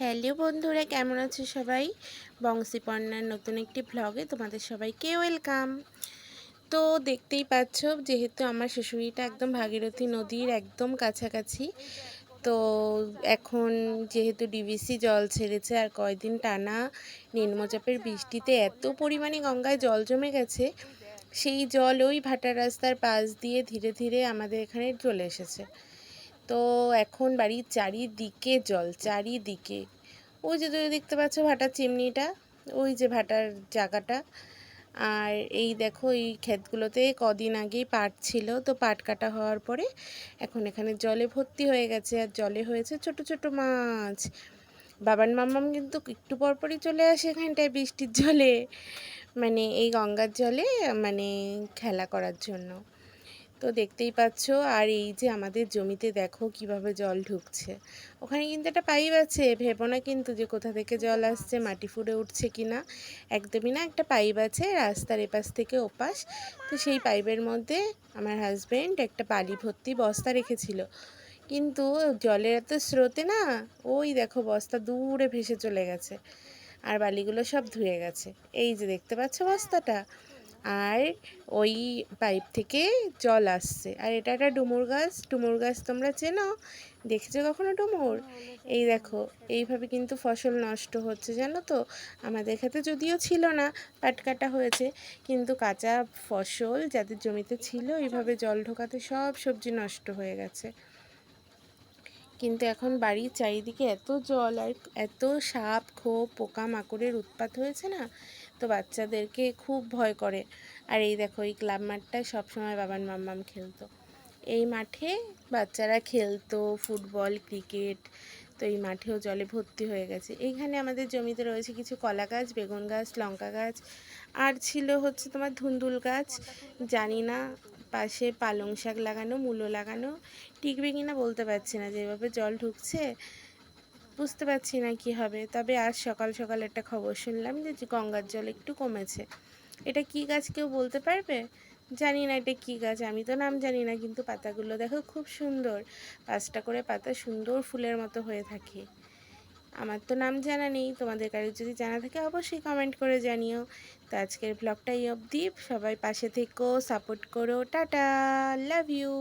Hello বন্ধুরা, কেমন আছো সবাই? বংশীপর্ণার নতুন একটি ভ্লগে তোমাদের সবাইকে ওয়েলকাম তো দেখতেই পাচ্ছ, যেহেতু আমার শ্বশুরিটা একদম ভাগীরথী নদীর একদম কাছাকাছি, তো এখন যেহেতু ডিবিসি জল ছেড়েছে আর কয়দিন টানা নিম্নচাপের বৃষ্টিতে এত পরিমাণে গঙ্গায় জল জমে গেছে, সেই জল ওই ভাটা রাস্তার পাশ দিয়ে ধীরে ধীরে আমাদের এখানে চলে এসেছে। তো এখন বাড়ির চারিদিকে জল, চারিদিকে। ওই যে তুমি দেখতে পাচ্ছ ভাটার চিমনিটা, ওই যে ভাটার জায়গাটা। আর এই দেখো, এই ক্ষেতগুলোতে কদিন আগেই পাট ছিল, তো পাট কাটা হওয়ার পরে এখন এখানে জলে ভর্তি হয়ে গেছে। আর জলে হয়েছে ছোট ছোট মাছ। বাবার মাম্মাম কিন্তু একটু পরপরই চলে আসে এখানটায় বৃষ্টির জলে। মানে এই গঙ্গার জলে মানে খেলা করার জন্য। তো দেখতেই পাচ্ছ, আর এই যে আমাদের জমিতে দেখো কীভাবে জল ঢুকছে। ওখানে কিন্তু একটা পাইপ আছে, ভেবো না কিন্তু যে কোথা থেকে জল আসছে, মাটি ফুড়ে উঠছে কি না একদমই না, একটা পাইপ আছে রাস্তার এপাশ থেকে ওপাশ। তো সেই পাইপের মধ্যে আমার হাজব্যান্ড একটা বালি ভর্তি বস্তা রেখেছিল। কিন্তু জলের এত স্রোতে না, ওই দেখো বস্তা দূরে ভেসে চলে গেছে। আর বালিগুলো সব ধুয়ে গেছে। এই যে দেখতে পাচ্ছ বস্তাটা? আর ওই পাইপ থেকে জল আসছে। আর এটা একটা ডুমুর গাছ। ডুমুর গাছ তোমরা চেনো? দেখেছ কখনো ডুমুর? এই দেখো, এইভাবে কিন্তু ফসল নষ্ট হচ্ছে, জানো তো? আমাদের ক্ষেত্রে যদিও ছিল না, পাট কাটা হয়েছে, কিন্তু কাঁচা ফসল যাদের জমিতে ছিল, এইভাবে জল ঢোকাতে সব সবজি নষ্ট হয়ে গেছে। কিন্তু এখন বাড়ির চারিদিকে এত জল আর এত সাপ, খোপ পোকা মাকড়ের উৎপাত হয়েছে না? তো বাচ্চাদেরকে খুব ভয় করে। আর এই দেখো, এই ক্লাব মাঠটায় সবসময় বাবার মাম্মাম খেলতো। এই মাঠে বাচ্চারা খেলতো ফুটবল, ক্রিকেট, তো এই মাঠেও জলে ভর্তি হয়ে গেছে। এইখানে আমাদের জমিতে রয়েছে কিছু কলা গাছ, বেগুন গাছ, লঙ্কা গাছ, আর ছিল হচ্ছে তোমার ধুন্দুল গাছ। জানি না, পাশে পালং শাক লাগানো, মূলো লাগানো। টিকবে কি না বলতে পারছি না, যেভাবে জল ঢুকছে বুঝতে পারছি না কি হবে। তবে আজ সকাল সকাল একটা খবর শুনলাম যে গঙ্গার জল একটু কমেছে। এটা কি গাছ কেউ বলতে পারবে? জানি না এটা কী গাছ, আমি তো নাম জানি না, কিন্তু পাতাগুলো দেখো খুব সুন্দর। পাঁচটা করে পাতা সুন্দর ফুলের মতো হয়ে থাকে। আমার তো নাম জানা নেই, তোমাদের কারোর যদি জানা থাকে অবশ্যই কমেন্ট করে জানিও। তো আজকের ব্লগটাই অবধি, সবাই পাশে থেকো সাপোর্ট করো, টাটা লাভ ইউ